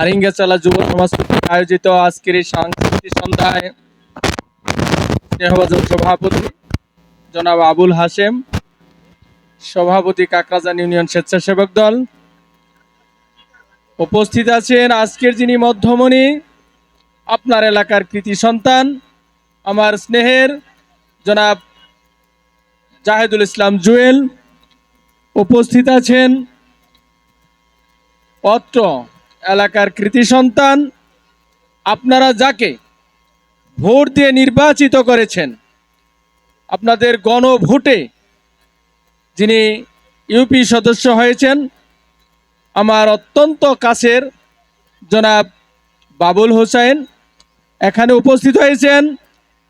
হারিঙ্গাচালা যুব সমাজ আয়োজিত আজকের এই সাংস্কৃতিক সন্ধ্যায় সভাপতি জনাব আবুল হাশেম, সভাপতি কাকরাজান ইউনিয়ন স্বেচ্ছাসেবক দল। উপস্থিত আছেন আজকের যিনি মধ্যমণি, আপনার এলাকার কৃতি সন্তান, আমার স্নেহের জনাব জাহেদুল ইসলাম জুয়েল। উপস্থিত আছেন অত্র এলাকার কৃতি সন্তান আপনারা যাকে ভোট দিয়ে নির্বাচিত করেছেন, আপনাদের গণভোটে যিনি ইউপি সদস্য হয়েছেন, আমার অত্যন্ত কাছের জনাব বাবুল হোসেন এখানে উপস্থিত হয়েছেন।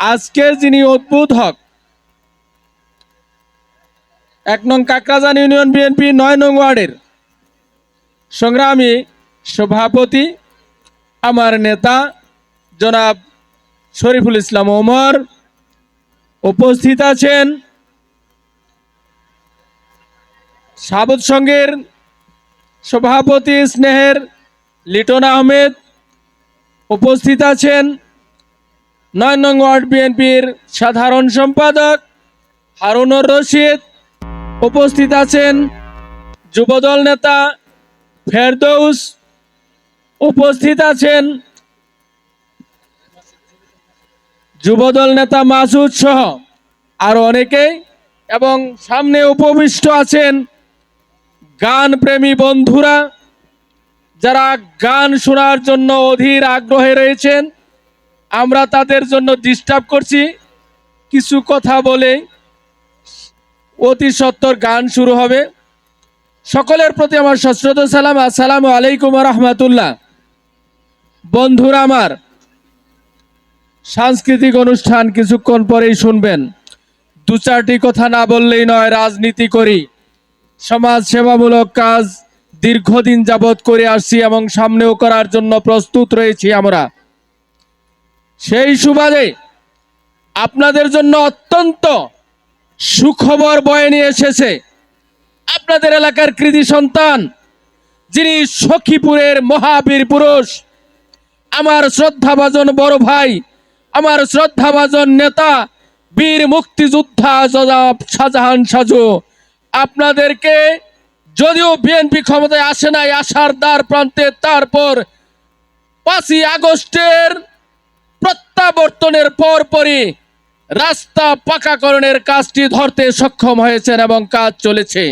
আজকের যিনি অদ্ভুত হক, এক নং কাকরাজান ইউনিয়ন বিএনপি নয় নং ওয়ার্ডের সংগ্রামী সভাপতি, আমার নেতা, জনাব শরীফুল ইসলাম ওমর উপস্থিত আছেন। সাবত সংঘের সভাপতি স্নেহের লিটন আহমেদ উপস্থিত আছেন। নয় নং ওয়ার্ড বিএনপির সাধারণ সম্পাদক হারুনুর রশিদ উপস্থিত আছেন। যুবদল নেতা ফেরদৌস উপস্থিত আছেন যুবদল নেতা মাসুদ সহ আরও অনেকেই এবং সামনে উপবিষ্ট আছেন গান প্রেমী বন্ধুরা যারা গান শোনার জন্য অধীর আগ্রহে রয়েছেন, আমরা তাদের জন্য ডিস্টার্ব করছি। কিছু কথা বলে অতি সত্তর গান শুরু হবে। সকলের প্রতি আমার সশ্রত সালাম। আসসালামু আলাইকুম রহমতুল্লাহ। বন্ধুরা আমার, সাংস্কৃতিক অনুষ্ঠান কিছুক্ষণ পরেই শুনবেন। দু চারটি কথা না বললেই নয়, রাজনীতি করি। সমাজ সেবামূলক কাজ দীর্ঘদিন যাবৎ করে আসছি এবং সামনেও করার জন্য প্রস্তুত রয়েছি আমরা। সেই সুবাদে আপনাদের জন্য অত্যন্ত সুখবর বয়ে নিয়ে এসেছে আপনাদের এলাকার কৃতি সন্তান, যিনি সখীপুরের মহাবীর পুরুষ। আমার শ্রদ্ধাভাজন বড় ভাই, আমার শ্রদ্ধাভাজন নেতা, বীর মুক্তিযোদ্ধা শাহজাহান সাজু। আপনাদেরকে যদিও বিএনপি ক্ষমতায় আসে নাই আসার দ্বার প্রান্তে, তারপর পাঁচই আগস্টের প্রত্যাবর্তনের পরপরই রাস্তা পাকাকরণের কাজটি ধরতে সক্ষম হয়েছেন এবং কাজ চলেছে।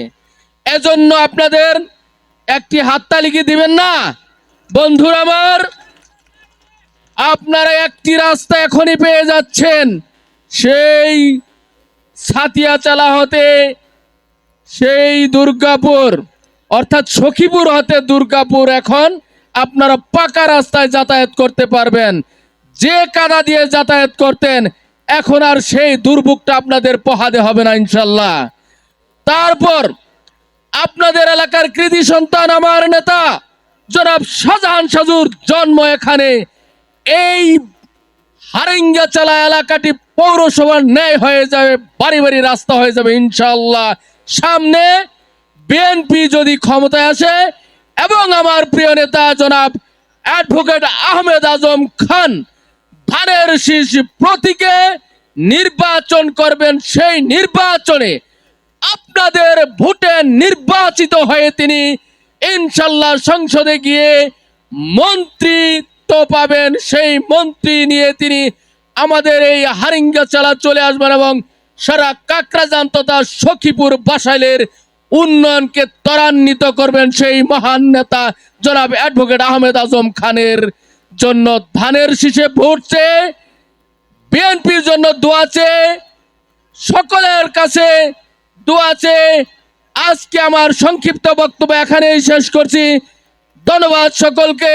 এজন্য আপনাদের একটি হাততালি কি দিবেন না? বন্ধুরা আমার আপনারা একটি রাস্তা এখনই পেয়ে যাচ্ছেন। সেই ছাতিয়া চালা হতে, সেই দুর্গাপুর, অর্থাৎ সখীপুর হতে দুর্গাপুর এখন আপনারা পাকা রাস্তায় যাতায়াত করতে পারবেন। যে কাদা দিয়ে যাতায়াত করতেন, এখন আর সেই দুর্ভোগটা আপনাদের পোহাতে হবে না ইনশাল্লাহ। তারপর আপনাদের এলাকার কৃতি সন্তান আমার নেতা, জনাব শাহজাহান সাজুর জন্ম এখানে। এই হারিঙ্গাচালা এলাকাটি পৌরসভার ন্যায় হয়ে যাবে, বাড়ি বাড়ি রাস্তা হয়ে যাবে ইনশাল্লাহ সামনে বিএনপি যদি ক্ষমতায় আসে এবং আমার প্রিয় নেতা জনাব অ্যাডভোকেট আহমেদ আজম খান ধানের শীষ প্রতীকে নির্বাচন করবেন, সেই নির্বাচনে আপনাদের ভোটে নির্বাচিত হয়ে তিনি ইনশাল্লাহ সংসদে গিয়ে মন্ত্রিত্ব পাবেন সেই মন্ত্রী নিয়ে তিনি আমাদের এই হারিঙ্গা চালা চলে আসবেন এবং সারা কাকরাজান তথা সখীপুর বাসাইলের উন্নয়নকে ত্বরান্বিত করবেন সেই মহান নেতা জনাব অ্যাডভোকেট আহমেদ আজম খানের জন্য ধানের শীষে চেয়ে বিএনপির জন্য দোয়া চেয়ে সকলের কাছে দোয়া চেয়ে আজকে আমার সংক্ষিপ্ত বক্তব্য এখানেই শেষ করছি। ধন্যবাদ সকলকে।